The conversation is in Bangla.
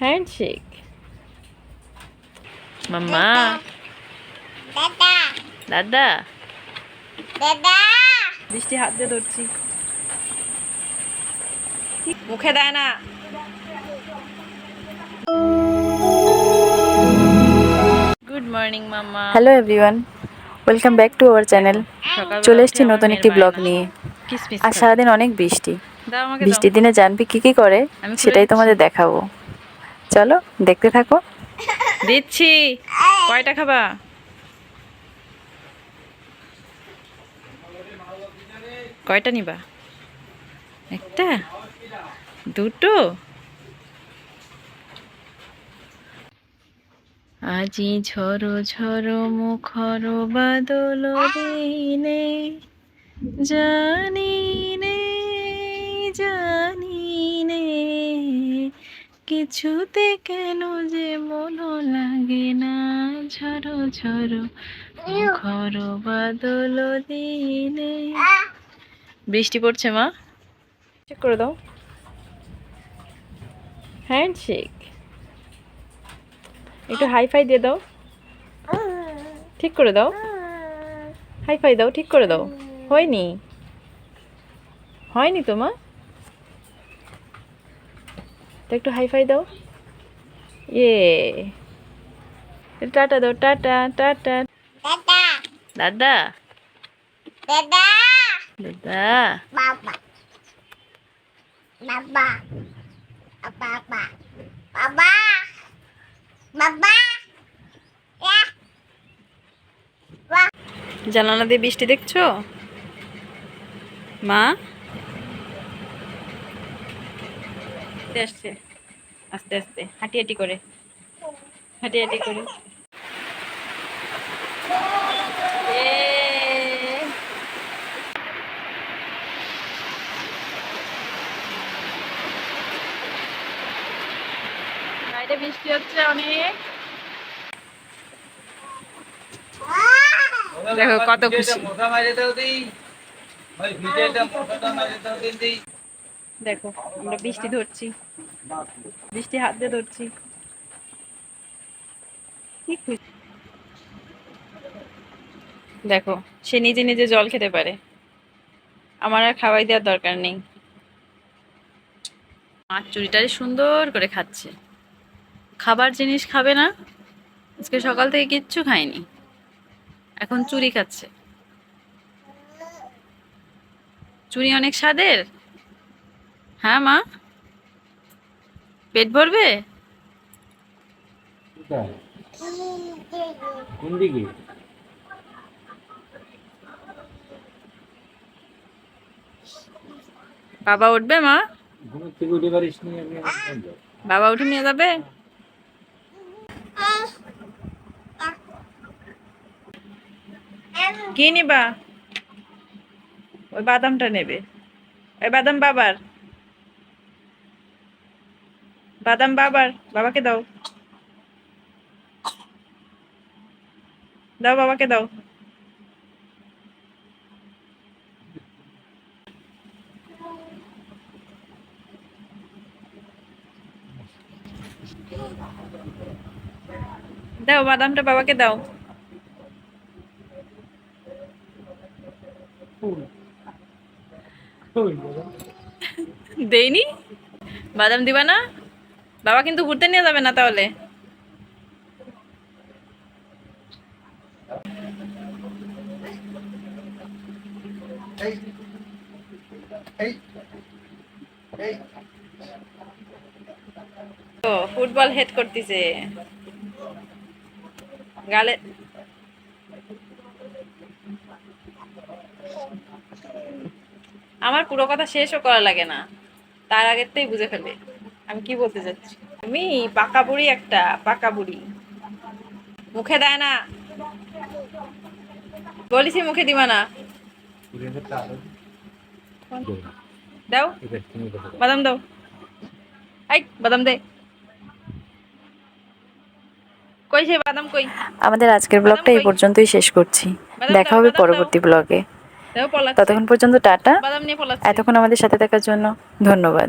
হ্যান্ডশেক মাম্মা। দাদা। দাদা। দাদা। বৃষ্টি হাত দিয়ে ধরছি। মুখে দেয় না। Good morning mamma. Hello everyone welcome back to our channel চলে এসেছি নতুন একটি ব্লগ নিয়ে। আর সারাদিন অনেক বৃষ্টি। বৃষ্টির দিনে জানবি কি কি করে সেটাই। তোমাদের দেখাবো। চলো, দেখতে থাকো। দিচ্ছি। কয়টা খাবা? কয়টা নিবা? একটা, দুটো। আজি ঝরো ঝরো মুখর বাদল দিনে জানি কিছুতে কেন যে মন লাগে না? ঝরো ঝরো, মুখর বাদল দিনে বৃষ্টি পড়ছে, মা। চেক করে দাও। হ্যান্ডশেক একটু হাই ফাই দিয়ে দাও। ঠিক করে দাও। হাই ফাই দাও, ঠিক করে দাও। হয়নি। হয়নি তো, মা? তো একটু হাই ফাই দাও ইয়ে টাটা দাও টাটা টাটা। দাদা। দাদা। দাদা। দাদা। বাবা। বাবা। বাবা বাবা। বাবা। জানালা দিয়ে বৃষ্টি দেখছ? মা? আস্তে আসছে আস্তে আস্তে হাঁটি হাঁটি করে হাঁটি হাঁটি করে। বাইরে বৃষ্টি হচ্ছে অনেক। দেখো কত খুশি। দেখো, আমরা বৃষ্টি ধরছি। বৃষ্টি হাত দিয়ে ধরছি। দেখো, সে নিজে নিজে জল খেতে পারে। আমার আর খাওয়াই দেওয়ার দরকার নেই। মাছ চুরিটারে সুন্দর করে খাচ্ছে। খাবার জিনিস খাবে না। আজকে সকাল থেকে কিচ্ছু খায়নি। এখন চুরি খাচ্ছে। চুরি অনেক স্বাদের। হ্যাঁ মা। পেট ভরবে? কোন দিকে? বাবা উঠবে মা। বাবা উঠে নিয়ে যাবে? কি নিবা? ওই বাদামটা নেবে। ওই বাদাম বাবার। বাদাম বাবার বাবাকে দাও। দাও বাবাকে দাও। দাও বাদামটা বাবাকে দাও। দেইনি? বাদাম দিবা না? বাবা কিন্তু ঘুরতে নিয়ে যাবে না তাহলে? ফুটবল হেড করতেছে। গালে আমার পুরো কথা শেষও করা লাগে না। তার আগেরতেই বুঝে ফেলে। আমি কি বলতে চাচ্ছি? তুমি পাকা বুড়ি একটা পাকা বুড়ি। মুখে দেয় না। বলিছি মুখে দিবা না। দাও। বাদাম দাও। আই বাদাম দে। কই সে বাদাম কই? আমাদের আজকের ব্লগটা এই পর্যন্তই শেষ করছি। দেখা হবে পরবর্তী ব্লগে ততক্ষণ পর্যন্ত টাটা। বাদাম নিয়ে পলাচ্ছে। এতক্ষণ আমাদের সাথে থাকার জন্য ধন্যবাদ।